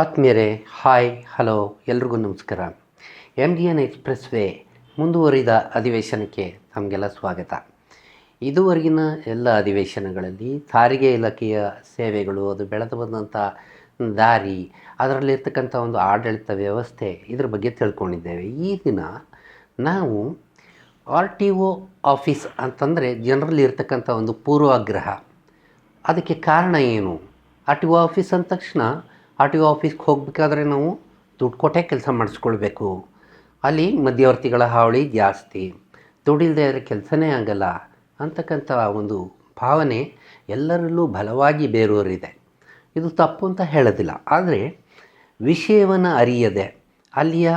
ಆತ್ಮೀಯರೇ, hi, hello, ಎಲ್ರಿಗೂ ನಮಸ್ಕಾರ. M D N express way ಮುಂದುವರಿದ ಅಧಿವೇಶನಕ್ಕೆ ತಮಗೆಲ್ಲ ಸ್ವಾಗತ. ಇದುವರೆಗಿನ ಎಲ್ಲ ಅಧಿವೇಶನಗಳಲ್ಲಿ ಸಾರಿಗೆ ಇಲಾಖೆಯ ಸೇವೆಗಳು, ಅದು ಬೆಳೆದು ಬಂದಂಥ ದಾರಿ, ಅದರಲ್ಲಿರ್ತಕ್ಕಂಥ ಒಂದು ಆಡಳಿತ ವ್ಯವಸ್ಥೆ ಇದ್ರ ಬಗ್ಗೆ ತಿಳ್ಕೊಂಡಿದ್ದೇವೆ. ಈ ದಿನ ನಾವು ಆರ್ ಟಿ ಒ ಆಫೀಸ್ ಅಂತಂದರೆ ಜನರಲ್ಲಿ ಇರ್ತಕ್ಕಂಥ ಒಂದು ಪೂರ್ವಾಗ್ರಹ. ಅದಕ್ಕೆ ಕಾರಣ ಏನು? ಆರ್ ಟಿ ಒ ಆಫೀಸ್ ಅಂದ ತಕ್ಷಣ ಆರ್ ಟಿ ಒ ಆಫೀಸ್ಗೆ ಹೋಗಬೇಕಾದ್ರೆ ನಾವು ದುಡ್ಡು ಕೊಟ್ಟೇ ಕೆಲಸ ಮಾಡಿಸ್ಕೊಳ್ಬೇಕು. ಅಲ್ಲಿ ಮಧ್ಯವರ್ತಿಗಳ ಹಾವಳಿ ಜಾಸ್ತಿ. ದುಡ್ಡಿಲ್ಲದೆ ಆದರೆ ಕೆಲಸನೇ ಆಗಲ್ಲ ಅಂತಕ್ಕಂಥ ಒಂದು ಭಾವನೆ ಎಲ್ಲರಲ್ಲೂ ಬಲವಾಗಿ ಬೇರೂರಿದೆ. ಇದು ತಪ್ಪು ಅಂತ ಹೇಳೋದಿಲ್ಲ. ಆದರೆ ವಿಷಯವನ್ನು ಅರಿಯದೆ, ಅಲ್ಲಿಯ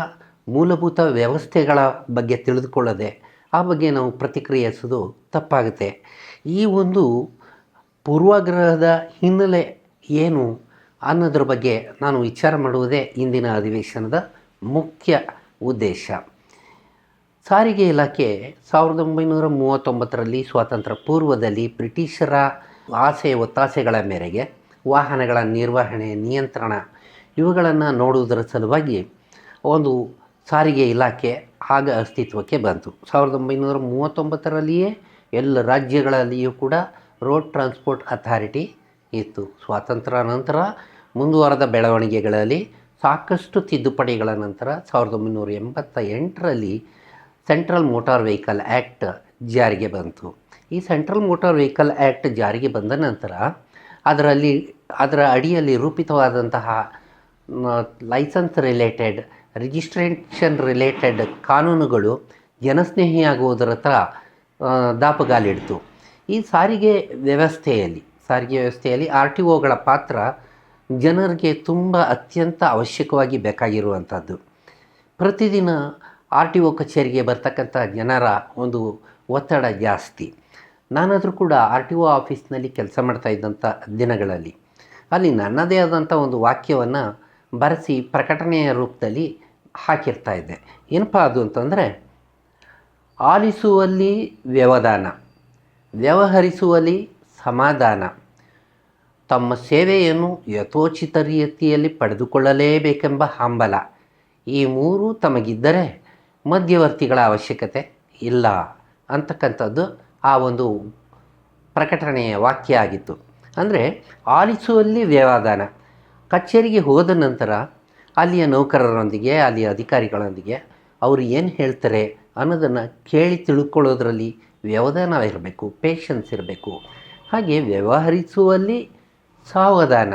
ಮೂಲಭೂತ ವ್ಯವಸ್ಥೆಗಳ ಬಗ್ಗೆ ತಿಳಿದುಕೊಳ್ಳದೆ ಆ ಬಗ್ಗೆ ನಾವು ಪ್ರತಿಕ್ರಿಯಿಸೋದು ತಪ್ಪಾಗುತ್ತೆ. ಈ ಒಂದು ಪೂರ್ವಾಗ್ರಹದ ಹಿನ್ನೆಲೆ ಏನು? ಅನ್ನೋದ್ರ ಬಗ್ಗೆ ನಾನು ವಿಚಾರ ಮಾಡುವುದೇ ಇಂದಿನ ಅಧಿವೇಶನದ ಮುಖ್ಯ ಉದ್ದೇಶ. ಸಾರಿಗೆ ಇಲಾಖೆ ಸಾವಿರದ ಒಂಬೈನೂರ ಮೂವತ್ತೊಂಬತ್ತರಲ್ಲಿ ಸ್ವಾತಂತ್ರ್ಯ ಪೂರ್ವದಲ್ಲಿ ಬ್ರಿಟಿಷರ ಆಸೆ ಒತ್ತಾಸೆಗಳ ಮೇರೆಗೆ ವಾಹನಗಳ ನಿರ್ವಹಣೆ, ನಿಯಂತ್ರಣ ಇವುಗಳನ್ನು ನೋಡುವುದರ ಸಲುವಾಗಿ ಒಂದು ಸಾರಿಗೆ ಇಲಾಖೆ ಆಗ ಅಸ್ತಿತ್ವಕ್ಕೆ ಬಂತು. ಸಾವಿರದ ಒಂಬೈನೂರ ಮೂವತ್ತೊಂಬತ್ತರಲ್ಲಿಯೇ ಎಲ್ಲ ರಾಜ್ಯಗಳಲ್ಲಿಯೂ ಕೂಡ ರೋಡ್ ಟ್ರಾನ್ಸ್ಪೋರ್ಟ್ ಅಥಾರಿಟಿ ಇತ್ತು. ಸ್ವಾತಂತ್ರ್ಯ ನಂತರ ಮುಂದುವರೆದ ಬೆಳವಣಿಗೆಗಳಲ್ಲಿ ಸಾಕಷ್ಟು ತಿದ್ದುಪಡಿಗಳ ನಂತರ ಸಾವಿರದ ಒಂಬೈನೂರ ಎಂಬತ್ತ ಎಂಟರಲ್ಲಿ ಸೆಂಟ್ರಲ್ ಮೋಟಾರ್ ವೆಹಿಕಲ್ ಆ್ಯಕ್ಟ್ ಜಾರಿಗೆ ಬಂತು. ಈ ಸೆಂಟ್ರಲ್ ಮೋಟಾರ್ ವೆಹಿಕಲ್ ಆ್ಯಕ್ಟ್ ಜಾರಿಗೆ ಬಂದ ನಂತರ ಅದರಲ್ಲಿ, ಅದರ ಅಡಿಯಲ್ಲಿ ರೂಪಿತವಾದಂತಹ ಲೈಸೆನ್ಸ್ ರಿಲೇಟೆಡ್, ರಿಜಿಸ್ಟ್ರೇಷನ್ ರಿಲೇಟೆಡ್ ಕಾನೂನುಗಳು ಜನಸ್ನೇಹಿಯಾಗುವುದರ ಹತ್ರ ದಾಪುಗಾಲಿಡ್ತು. ಈ ಸಾರಿಗೆ ವ್ಯವಸ್ಥೆಯಲ್ಲಿ ಸಾರಿಗೆ ವ್ಯವಸ್ಥೆಯಲ್ಲಿ ಆರ್ ಟಿ ಒಗಳ ಪಾತ್ರ ಜನರಿಗೆ ತುಂಬ ಅತ್ಯಂತ ಅವಶ್ಯಕವಾಗಿ ಬೇಕಾಗಿರುವಂಥದ್ದು. ಪ್ರತಿದಿನ ಆರ್ ಟಿ ಒ ಕಚೇರಿಗೆ ಬರ್ತಕ್ಕಂಥ ಜನರ ಒಂದು ಒತ್ತಡ ಜಾಸ್ತಿ. ನಾನಾದರೂ ಕೂಡ ಆರ್ ಟಿ ಒ ಆಫೀಸ್ನಲ್ಲಿ ಕೆಲಸ ಮಾಡ್ತಾ ಇದ್ದಂಥ ದಿನಗಳಲ್ಲಿ ಅಲ್ಲಿ ನನ್ನದೇ ಆದಂಥ ಒಂದು ವಾಕ್ಯವನ್ನು ಬರೆಸಿ ಪ್ರಕಟಣೆಯ ರೂಪದಲ್ಲಿ ಹಾಕಿರ್ತಾ ಇದ್ದೆ. ಏನಪ್ಪ ಅದು ಅಂತಂದರೆ, ಆಲಿಸುವಲ್ಲಿ ವ್ಯವಧಾನ, ವ್ಯವಹರಿಸುವಲ್ಲಿ ಸಮಾಧಾನ. ತಮ್ಮ ಸೇವೆಯನ್ನು ಯಥೋಚಿತ ರೀತಿಯಲ್ಲಿ ಪಡೆದುಕೊಳ್ಳಲೇಬೇಕೆಂಬ ಹಂಬಲ. ಈ ಮೂರೂ ತಮಗಿದ್ದರೆ ಮಧ್ಯವರ್ತಿಗಳ ಅವಶ್ಯಕತೆ ಇಲ್ಲ ಅಂತಕ್ಕಂಥದ್ದು ಆ ಒಂದು ಪ್ರಕಟಣೆಯ ವಾಕ್ಯ ಆಗಿತ್ತು. ಅಂದರೆ ಆಲಿಸುವಲ್ಲಿ ವ್ಯವಧಾನ. ಕಚೇರಿಗೆ ಹೋದ ನಂತರ ಅಲ್ಲಿಯ ನೌಕರರೊಂದಿಗೆ, ಅಲ್ಲಿಯ ಅಧಿಕಾರಿಗಳೊಂದಿಗೆ ಅವರು ಏನು ಹೇಳ್ತಾರೆ ಅನ್ನೋದನ್ನು ಕೇಳಿ ತಿಳ್ಕೊಳ್ಳೋದ್ರಲ್ಲಿ ವ್ಯವಧಾನ ಇರಬೇಕು ಪೇಷನ್ಸ್ ಇರಬೇಕು. ಹಾಗೆ ವ್ಯವಹರಿಸುವಲ್ಲಿ ಸಾವಧಾನ.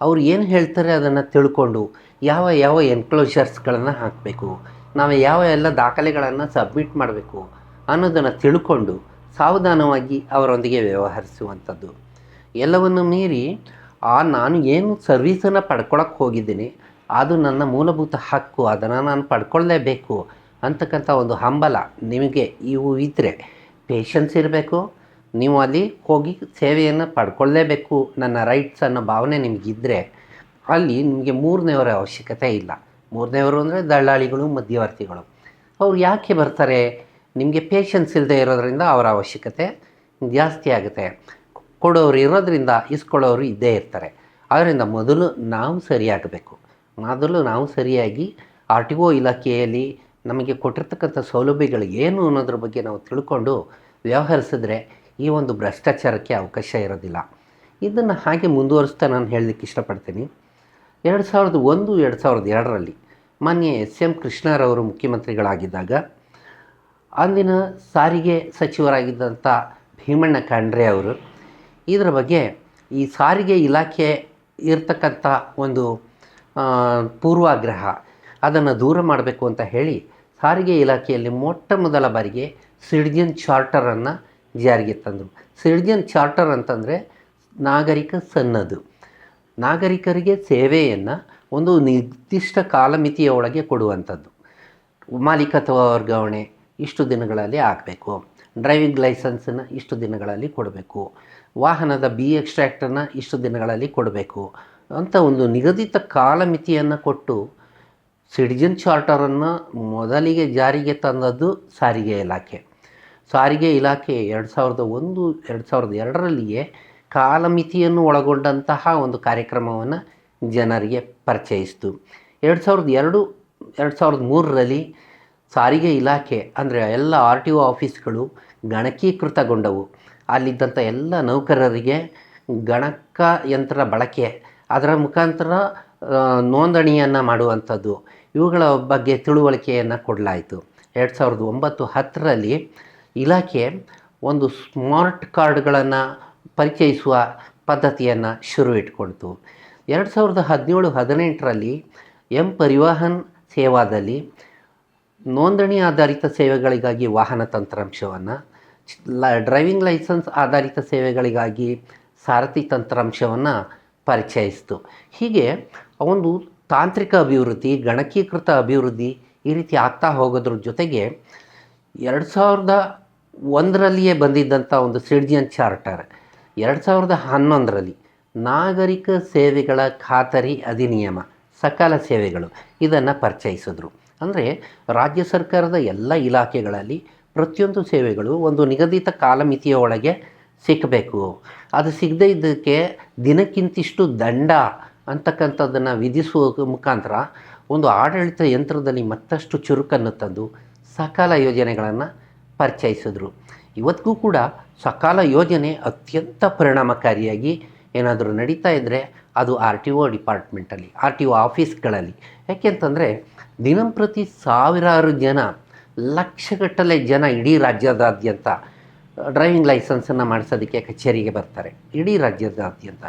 ಅವ್ರು ಏನು ಹೇಳ್ತಾರೆ ಅದನ್ನು ತಿಳ್ಕೊಂಡು ಯಾವ ಯಾವ ಎನ್ಕ್ಲೋಷರ್ಸ್ಗಳನ್ನು ಹಾಕಬೇಕು, ನಾವು ಯಾವ ಎಲ್ಲ ದಾಖಲೆಗಳನ್ನು ಸಬ್ಮಿಟ್ ಮಾಡಬೇಕು ಅನ್ನೋದನ್ನು ತಿಳ್ಕೊಂಡು ಸಾವಧಾನವಾಗಿ ಅವರೊಂದಿಗೆ ವ್ಯವಹರಿಸುವಂಥದ್ದು. ಎಲ್ಲವನ್ನು ಮೀರಿ, ಆ ನಾನು ಏನು ಸರ್ವೀಸನ್ನು ಪಡ್ಕೊಳಕ್ಕೆ ಹೋಗಿದ್ದೀನಿ, ಅದು ನನ್ನ ಮೂಲಭೂತ ಹಕ್ಕು, ಅದನ್ನು ನಾನು ಪಡ್ಕೊಳ್ಳಲೇಬೇಕು ಅಂತಕ್ಕಂಥ ಒಂದು ಹಂಬಲ ನಿಮಗೆ ಇವು ಇದ್ದರೆ ಪೇಷನ್ಸ್ ಇರಬೇಕು ನೀವು ಅಲ್ಲಿ ಹೋಗಿ ಸೇವೆಯನ್ನು ಪಡ್ಕೊಳ್ಳೇಬೇಕು ನನ್ನ ರೈಟ್ಸ್ ಅನ್ನೋ ಭಾವನೆ ನಿಮಗಿದ್ದರೆ ಅಲ್ಲಿ ನಿಮಗೆ ಮೂರನೇವರ ಅವಶ್ಯಕತೆ ಇಲ್ಲ. ಮೂರನೇವರು ಅಂದರೆ ದಳ್ಳಾಳಿಗಳು, ಮಧ್ಯವರ್ತಿಗಳು. ಅವ್ರು ಯಾಕೆ ಬರ್ತಾರೆ? ನಿಮಗೆ ಪೇಷನ್ಸ್ ಇಲ್ಲದೆ ಇರೋದರಿಂದ ಅವರ ಅವಶ್ಯಕತೆ ಜಾಸ್ತಿ ಆಗುತ್ತೆ. ಕೊಡೋರು ಇರೋದರಿಂದ ಇಸ್ಕೊಳ್ಳೋರು ಇದ್ದೇ ಇರ್ತಾರೆ. ಆದ್ದರಿಂದ ಮೊದಲು ನಾವು ಸರಿಯಾಗಬೇಕು. ಮೊದಲು ನಾವು ಸರಿಯಾಗಿ ಆರ್ ಟಿ ಒ ಇಲಾಖೆಯಲ್ಲಿ ನಮಗೆ ಕೊಟ್ಟಿರ್ತಕ್ಕಂಥ ಸೌಲಭ್ಯಗಳು ಏನು ಅನ್ನೋದ್ರ ಬಗ್ಗೆ ನಾವು ತಿಳ್ಕೊಂಡು ವ್ಯವಹರಿಸಿದ್ರೆ ಈ ಒಂದು ಭ್ರಷ್ಟಾಚಾರಕ್ಕೆ ಅವಕಾಶ ಇರೋದಿಲ್ಲ. ಇದನ್ನು ಹಾಗೆ ಮುಂದುವರಿಸ್ತಾ ನಾನು ಹೇಳಲಿಕ್ಕೆ ಇಷ್ಟಪಡ್ತೀನಿ. ಎರಡು ಸಾವಿರದ ಒಂದು, ಎರಡು ಸಾವಿರದ ಎರಡರಲ್ಲಿ ಮಾನ್ಯ ಎಸ್ ಎಂ ಕೃಷ್ಣರವರು ಮುಖ್ಯಮಂತ್ರಿಗಳಾಗಿದ್ದಾಗ ಅಂದಿನ ಸಾರಿಗೆ ಸಚಿವರಾಗಿದ್ದಂಥ ಭೀಮಣ್ಣ ಖಂಡ್ರೆ ಅವರು ಇದರ ಬಗ್ಗೆ ಈ ಸಾರಿಗೆ ಇಲಾಖೆ ಇರ್ತಕ್ಕಂಥ ಒಂದು ಪೂರ್ವಾಗ್ರಹ ಅದನ್ನು ದೂರ ಮಾಡಬೇಕು ಅಂತ ಹೇಳಿ ಸಾರಿಗೆ ಇಲಾಖೆಯಲ್ಲಿ ಮೊಟ್ಟ ಮೊದಲ ಬಾರಿಗೆ ಸಿಡಿಜನ್ ಚಾರ್ಟರನ್ನು ಜಾರಿಗೆ ತಂದರು. ಸಿಟಿಜನ್ ಚಾರ್ಟರ್ ಅಂತಂದರೆ ನಾಗರಿಕ ಸನ್ನದು ನಾಗರಿಕರಿಗೆ ಸೇವೆಯನ್ನು ಒಂದು ನಿರ್ದಿಷ್ಟ ಕಾಲಮಿತಿಯ ಒಳಗೆ ಕೊಡುವಂಥದ್ದು. ಮಾಲೀಕತ್ವ ವರ್ಗಾವಣೆ ಇಷ್ಟು ದಿನಗಳಲ್ಲಿ ಆಗಬೇಕು. ಡ್ರೈವಿಂಗ್ ಲೈಸೆನ್ಸನ್ನು ಇಷ್ಟು ದಿನಗಳಲ್ಲಿ ಕೊಡಬೇಕು. ವಾಹನದ ಬಿ ಎಕ್ಸ್ಟ್ರಾಕ್ಟನ್ನು ಇಷ್ಟು ದಿನಗಳಲ್ಲಿ ಕೊಡಬೇಕು. ಅಂತ ಒಂದು ನಿಗದಿತ ಕಾಲಮಿತಿಯನ್ನು ಕೊಟ್ಟು ಸಿಟಿಜನ್ ಚಾರ್ಟರನ್ನು ಮೊದಲಿಗೆ ಜಾರಿಗೆ ತಂದದ್ದು ಸಾರಿಗೆ ಇಲಾಖೆ. ಸಾರಿಗೆ ಇಲಾಖೆ ಎರಡು ಸಾವಿರದ ಒಂದು, ಎರಡು ಸಾವಿರದ ಎರಡರಲ್ಲಿಯೇ ಕಾಲಮಿತಿಯನ್ನು ಒಳಗೊಂಡಂತಹ ಒಂದು ಕಾರ್ಯಕ್ರಮವನ್ನು ಜನರಿಗೆ ಪರಿಚಯಿಸಿತು. ಎರಡು ಸಾವಿರದ ಎರಡು ಎರಡು ಸಾವಿರದ ಮೂರರಲ್ಲಿ ಸಾರಿಗೆ ಇಲಾಖೆ ಅಂದರೆ ಎಲ್ಲ ಆರ್ ಟಿ ಒ ಆಫೀಸ್ಗಳು ಗಣಕೀಕೃತಗೊಂಡವು. ಅಲ್ಲಿದ್ದಂಥ ಎಲ್ಲ ನೌಕರರಿಗೆ ಗಣಕ ಯಂತ್ರ ಬಳಕೆ, ಅದರ ಮುಖಾಂತರ ನೋಂದಣಿಯನ್ನು ಮಾಡುವಂಥದ್ದು. ಇವುಗಳ ಬಗ್ಗೆ ತಿಳುವಳಿಕೆಯನ್ನು ಕೊಡಲಾಯಿತು. ಎರಡು ಸಾವಿರದ ಒಂಬತ್ತು ಹತ್ತರಲ್ಲಿ ಇಲಾಖೆ ಒಂದು ಸ್ಮಾರ್ಟ್ ಕಾರ್ಡ್ಗಳನ್ನು ಪರಿಚಯಿಸುವ ಪದ್ಧತಿಯನ್ನು ಶುರು ಇಟ್ಕೊಳ್ತು. ಎರಡು ಸಾವಿರದ ಹದಿನೇಳು, ಹದಿನೆಂಟರಲ್ಲಿ ಎಂ ಪರಿವಾಹನ್ ಸೇವಾದಲ್ಲಿ ನೋಂದಣಿ ಆಧಾರಿತ ಸೇವೆಗಳಿಗಾಗಿ ವಾಹನ ತಂತ್ರಾಂಶವನ್ನು ಡ್ರೈವಿಂಗ್ ಲೈಸೆನ್ಸ್ ಆಧಾರಿತ ಸೇವೆಗಳಿಗಾಗಿ ಸಾರಥಿ ತಂತ್ರಾಂಶವನ್ನು ಪರಿಚಯಿಸಿತು. ಹೀಗೆ ಒಂದು ತಾಂತ್ರಿಕ ಅಭಿವೃದ್ಧಿ, ಗಣಕೀಕೃತ ಅಭಿವೃದ್ಧಿ ಈ ರೀತಿ ಆಗ್ತಾ ಹೋಗೋದ್ರ ಜೊತೆಗೆ ಎರಡು ಸಾವಿರದ ಒಂದರಲ್ಲಿಯೇ ಬಂದಿದ್ದಂಥ ಒಂದು ಸಿಡ್ಜಿಯನ್ ಚಾರ್ಟರ್ ಎರಡು ಸಾವಿರದ ಹನ್ನೊಂದರಲ್ಲಿ ನಾಗರಿಕ ಸೇವೆಗಳ ಖಾತರಿ ಅಧಿನಿಯಮ, ಸಕಾಲ ಸೇವೆಗಳು ಇದನ್ನು ಪರಿಚಯಿಸಿದ್ರು. ಅಂದರೆ ರಾಜ್ಯ ಸರ್ಕಾರದ ಎಲ್ಲ ಇಲಾಖೆಗಳಲ್ಲಿ ಪ್ರತಿಯೊಂದು ಸೇವೆಗಳು ಒಂದು ನಿಗದಿತ ಕಾಲಮಿತಿಯ ಒಳಗೆ ಸಿಕ್ಕಬೇಕು ಅದು ಸಿಗದೇ ಇದ್ದಕ್ಕೆ ದಿನಕ್ಕಿಂತಿಷ್ಟು ದಂಡ ಅಂತಕ್ಕಂಥದ್ದನ್ನು ವಿಧಿಸುವ ಮುಖಾಂತರ ಒಂದು ಆಡಳಿತ ಯಂತ್ರದಲ್ಲಿ ಮತ್ತಷ್ಟು ಚುರುಕನ್ನು ತಂದು ಸಕಾಲ ಯೋಜನೆಗಳನ್ನು ಪರಿಚಯಿಸಿದ್ರು. ಇವತ್ತಿಗೂ ಕೂಡ ಸಕಾಲ ಯೋಜನೆ ಅತ್ಯಂತ ಪರಿಣಾಮಕಾರಿಯಾಗಿ ಏನಾದರೂ ನಡೀತಾ ಇದ್ದರೆ ಅದು ಆರ್ ಟಿ ಒ ಡಿಪಾರ್ಟ್ಮೆಂಟಲ್ಲಿ, ಆರ್ ಟಿ ಒ ಆಫೀಸ್ಗಳಲ್ಲಿ. ಯಾಕೆಂತಂದರೆ ದಿನಂಪ್ರತಿ ಸಾವಿರಾರು ಜನ, ಲಕ್ಷಗಟ್ಟಲೆ ಜನ ಇಡೀ ರಾಜ್ಯದಾದ್ಯಂತ ಡ್ರೈವಿಂಗ್ ಲೈಸೆನ್ಸನ್ನು ಮಾಡಿಸೋದಕ್ಕೆ ಕಚೇರಿಗೆ ಬರ್ತಾರೆ. ಇಡೀ ರಾಜ್ಯದಾದ್ಯಂತ.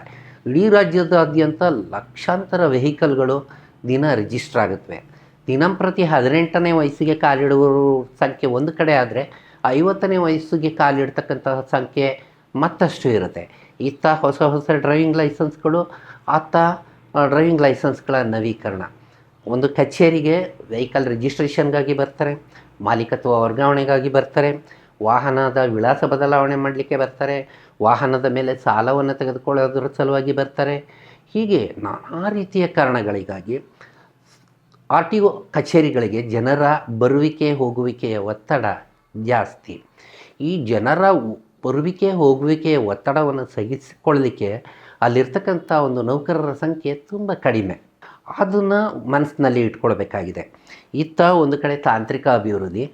ಇಡೀ ರಾಜ್ಯದಾದ್ಯಂತ ಲಕ್ಷಾಂತರ ವೆಹಿಕಲ್ಗಳು ದಿನ ರಿಜಿಸ್ಟರ್ ಆಗುತ್ತವೆ. ದಿನಂಪ್ರತಿ ಹದಿನೆಂಟನೇ ವಯಸ್ಸಿಗೆ ಕಾಲಿಡುವವರು ಸಂಖ್ಯೆ ಒಂದು ಕಡೆ ಆದರೆ ಐವತ್ತನೇ ವಯಸ್ಸಿಗೆ ಕಾಲಿಡ್ತಕ್ಕಂತಹ ಸಂಖ್ಯೆ ಮತ್ತಷ್ಟು ಇರುತ್ತೆ. ಇತ್ತ ಹೊಸ ಹೊಸ ಡ್ರೈವಿಂಗ್ ಲೈಸೆನ್ಸ್ಗಳು ಆತ ಡ್ರೈವಿಂಗ್ ಲೈಸೆನ್ಸ್ಗಳ ನವೀಕರಣ. ಒಂದು ಕಚೇರಿಗೆ ವೆಹಿಕಲ್ ರಿಜಿಸ್ಟ್ರೇಷನ್ಗಾಗಿ ಬರ್ತಾರೆ, ಮಾಲೀಕತ್ವ ವರ್ಗಾವಣೆಗಾಗಿ ಬರ್ತಾರೆ, ವಾಹನದ ವಿಳಾಸ ಬದಲಾವಣೆ ಮಾಡಲಿಕ್ಕೆ ಬರ್ತಾರೆ, ವಾಹನದ ಮೇಲೆ ಸಾಲವನ್ನು ತೆಗೆದುಕೊಳ್ಳೋದ್ರ ಸಲುವಾಗಿ ಬರ್ತಾರೆ. ಹೀಗೆ ನಾನಾ ರೀತಿಯ ಕಾರಣಗಳಿಗಾಗಿ ಆರ್ ಟಿ ಒ ಕಚೇರಿಗಳಿಗೆ ಜನರ ಬರುವಿಕೆ ಹೋಗುವಿಕೆಯ ಒತ್ತಡ ಜಾಸ್ತಿ. ಈ ಜನರ ಬರುವಿಕೆ ಹೋಗುವಿಕೆಯ ಒತ್ತಡವನ್ನು ಸಹಿಸಿಕೊಳ್ಳಲಿಕ್ಕೆ ಅಲ್ಲಿರ್ತಕ್ಕಂಥ ಒಂದು ನೌಕರರ ಸಂಖ್ಯೆ ತುಂಬ ಕಡಿಮೆ. ಅದನ್ನು ಮನಸ್ಸಿನಲ್ಲಿ ಇಟ್ಕೊಳ್ಬೇಕಾಗಿದೆ. ಇತ್ತ ಒಂದು ಕಡೆ ತಾಂತ್ರಿಕ ಅಭಿವೃದ್ಧಿ,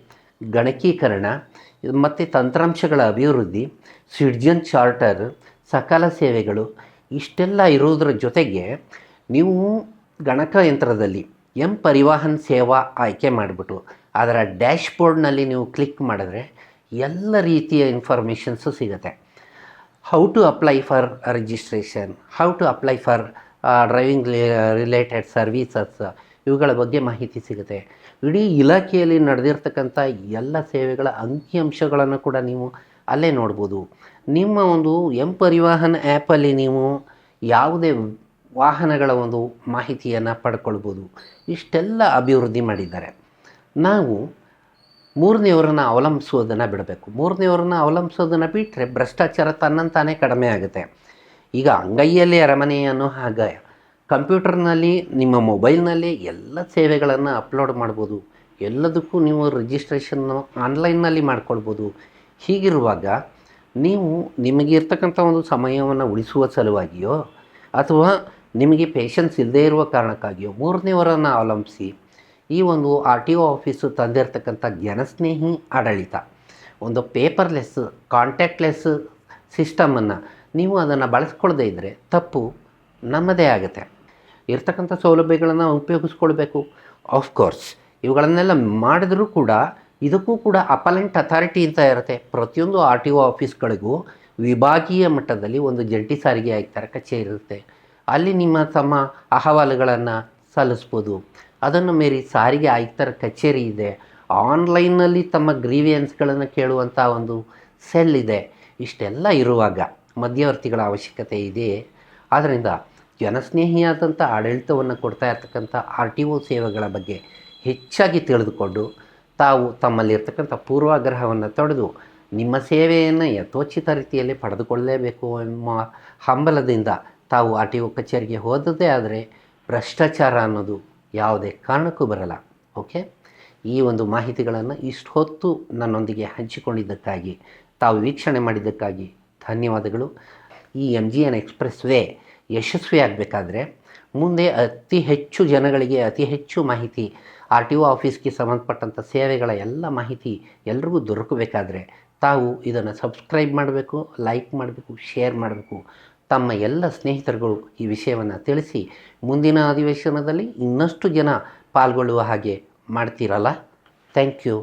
ಗಣಕೀಕರಣ, ಮತ್ತು ತಂತ್ರಾಂಶಗಳ ಅಭಿವೃದ್ಧಿ, ಸಿಟಿಜನ್ ಚಾರ್ಟರ್, ಸಕಾಲ ಸೇವೆಗಳು, ಇಷ್ಟೆಲ್ಲ ಇರೋದ್ರ ಜೊತೆಗೆ ನೀವು ಗಣಕಯಂತ್ರದಲ್ಲಿ ಎಂ ಪರಿವಾಹನ್ ಸೇವಾ ಆಯ್ಕೆ ಮಾಡಿಬಿಟ್ಟು, ಅದರ ಡ್ಯಾಶ್ ಬೋರ್ಡ್ನಲ್ಲಿ ನೀವು ಕ್ಲಿಕ್ ಮಾಡಿದ್ರೆ ಎಲ್ಲ ರೀತಿಯ ಇನ್ಫಾರ್ಮೇಷನ್ಸು ಸಿಗುತ್ತೆ. How to apply for registration how to apply for driving related services ಇವುಗಳ ಬಗ್ಗೆ ಮಾಹಿತಿ ಸಿಗುತ್ತೆ. ಇಡೀ ಇಲಾಖೆಯಲ್ಲಿ ನಡೆದಿರ್ತಕ್ಕಂಥ ಎಲ್ಲ ಸೇವೆಗಳ ಅಂಕಿಅಂಶಗಳನ್ನು ಕೂಡ ನೀವು ಅಲ್ಲೇ ನೋಡ್ಬೋದು. ನಿಮ್ಮ ಒಂದು ಎಂ ಪರಿವಾಹನ್ ಆ್ಯಪಲ್ಲಿ ನೀವು ಯಾವುದೇ ವಾಹನಗಳ ಒಂದು ಮಾಹಿತಿಯನ್ನು ಪಡ್ಕೊಳ್ಬೋದು. ಇಷ್ಟೆಲ್ಲ ಅಭಿವೃದ್ಧಿ ಮಾಡಿದ್ದಾರೆ. ನಾವು ಮೂರನೆಯವರನ್ನು ಅವಲಂಬಿಸೋದನ್ನು ಬಿಡಬೇಕು. ಮೂರನೆಯವರನ್ನು ಅವಲಂಬಿಸೋದನ್ನು ಬಿಟ್ಟರೆ ಭ್ರಷ್ಟಾಚಾರ ತನ್ನಂತಾನೇ ಕಡಿಮೆ ಆಗುತ್ತೆ. ಈಗ ಅಂಗೈಯಲ್ಲಿ ಅರಮನೆ ಅನ್ನೋ ಹಾಗೆ ಕಂಪ್ಯೂಟರ್ನಲ್ಲಿ, ನಿಮ್ಮ ಮೊಬೈಲ್ನಲ್ಲಿ ಎಲ್ಲ ಸೇವೆಗಳನ್ನು ಅಪ್ಲೋಡ್ ಮಾಡ್ಬೋದು. ಎಲ್ಲದಕ್ಕೂ ನೀವು ರಿಜಿಸ್ಟ್ರೇಷನ್ನು ಆನ್ಲೈನ್ನಲ್ಲಿ ಮಾಡ್ಕೊಳ್ಬೋದು. ಹೀಗಿರುವಾಗ ನೀವು ನಿಮಗೆ ಇರ್ತಕ್ಕಂಥ ಒಂದು ಸಮಯವನ್ನು ಉಳಿಸುವ ಸಲುವಾಗಿಯೋ ಅಥವಾ ನಿಮಗೆ ಪೇಷನ್ಸ್ ಇಲ್ಲದೇ ಇರುವ ಕಾರಣಕ್ಕಾಗಿಯೋ ಮೂರನೇವರನ್ನು ಅವಲಂಬಿಸಿ ಈ ಒಂದು ಆರ್ ಟಿ ಒ ಆಫೀಸು ತಂದಿರತಕ್ಕಂಥ ಜನಸ್ನೇಹಿ ಆಡಳಿತ. ಒಂದು ಪೇಪರ್ಲೆಸ್ ಕಾಂಟ್ಯಾಕ್ಟ್ಲೆಸ್ ಸಿಸ್ಟಮನ್ನು ನೀವು ಅದನ್ನು ಬಳಸ್ಕೊಳ್ಳದೇ ಇದ್ದರೆ ತಪ್ಪು ನಮ್ಮದೇ ಆಗುತ್ತೆ. ಇರ್ತಕ್ಕಂಥ ಸೌಲಭ್ಯಗಳನ್ನು ಉಪಯೋಗಿಸ್ಕೊಳ್ಬೇಕು. ಆಫ್ಕೋರ್ಸ್ ಇವುಗಳನ್ನೆಲ್ಲ ಮಾಡಿದರೂ ಕೂಡ ಇದಕ್ಕೂ ಕೂಡ ಅಪಲೆಂಟ್ ಅಥಾರಿಟಿ ಅಂತ ಇರುತ್ತೆ. ಪ್ರತಿಯೊಂದು ಆರ್ ಟಿ ಒ ಆಫೀಸ್ಗಳಿಗೂ ವಿಭಾಗೀಯ ಮಟ್ಟದಲ್ಲಿ ಒಂದು ಜಂಟಿ ಸಾರಿಗೆ ಆಯುಕ್ತರ ಕಚೇರಿ ಇರುತ್ತೆ. ಅಲ್ಲಿ ನಿಮ್ಮ ತಮ್ಮ ಅಹವಾಲುಗಳನ್ನು ಸಲ್ಲಿಸ್ಬೋದು. ಅದನ್ನು ಮೀರಿ ಸಾರಿಗೆ ಆಯುಕ್ತರ ಕಚೇರಿ ಇದೆ. ಆನ್ಲೈನ್ನಲ್ಲಿ ತಮ್ಮ ಗ್ರೀವಿಯನ್ಸ್ಗಳನ್ನು ಕೇಳುವಂಥ ಒಂದು ಸೆಲ್ ಇದೆ. ಇಷ್ಟೆಲ್ಲ ಇರುವಾಗ ಮಧ್ಯವರ್ತಿಗಳ ಅವಶ್ಯಕತೆ ಇದೆ. ಆದ್ದರಿಂದ ಜನಸ್ನೇಹಿಯಾದಂಥ ಆಡಳಿತವನ್ನು ಕೊಡ್ತಾ ಇರ್ತಕ್ಕಂಥ ಆರ್ ಟಿ ಒ ಸೇವೆಗಳ ಬಗ್ಗೆ ಹೆಚ್ಚಾಗಿ ತಿಳಿದುಕೊಂಡು ತಾವು ತಮ್ಮಲ್ಲಿರ್ತಕ್ಕಂಥ ಪೂರ್ವಾಗ್ರಹವನ್ನು ತೊಡೆದು ನಿಮ್ಮ ಸೇವೆಯನ್ನು ಯಥೋಚಿತ ರೀತಿಯಲ್ಲಿ ಪಡೆದುಕೊಳ್ಳಲೇಬೇಕು ಎಂಬ ಹಂಬಲದಿಂದ ತಾವು ಆರ್ ಟಿ ಒ ಕಚೇರಿಗೆ ಹೋದದೇ ಆದರೆ ಭ್ರಷ್ಟಾಚಾರ ಅನ್ನೋದು ಯಾವುದೇ ಕಾರಣಕ್ಕೂ ಬರಲ್ಲ, ಓಕೆ? ಈ ಒಂದು ಮಾಹಿತಿಗಳನ್ನು ಇಷ್ಟು ಹೊತ್ತು ನನ್ನೊಂದಿಗೆ ಹಂಚಿಕೊಂಡಿದ್ದಕ್ಕಾಗಿ, ತಾವು ವೀಕ್ಷಣೆ ಮಾಡಿದ್ದಕ್ಕಾಗಿ ಧನ್ಯವಾದಗಳು. ಈ M G N express way ಯಶಸ್ವಿಯಾಗಬೇಕಾದ್ರೆ ಮುಂದೆ ಅತಿ ಹೆಚ್ಚು ಜನಗಳಿಗೆ ಅತಿ ಹೆಚ್ಚು ಮಾಹಿತಿ, ಆರ್ ಟಿ ಒ ಆಫೀಸ್ಗೆ ಸಂಬಂಧಪಟ್ಟಂಥ ಸೇವೆಗಳ ಎಲ್ಲ ಮಾಹಿತಿ ಎಲ್ರಿಗೂ ದೊರಕಬೇಕಾದ್ರೆ ತಾವು ಇದನ್ನು ಸಬ್ಸ್ಕ್ರೈಬ್ ಮಾಡಬೇಕು, ಲೈಕ್ ಮಾಡಬೇಕು, ಶೇರ್ ಮಾಡಬೇಕು. ತಮ್ಮ ಎಲ್ಲ ಸ್ನೇಹಿತರುಗಳು ಈ ವಿಷಯವನ್ನು ತಿಳಿಸಿ ಮುಂದಿನ ಅಧಿವೇಶನದಲ್ಲಿ ಇನ್ನಷ್ಟು ಜನ ಪಾಲ್ಗೊಳ್ಳುವ ಹಾಗೆ ಮಾಡ್ತೀರಲ್ಲ? Thank you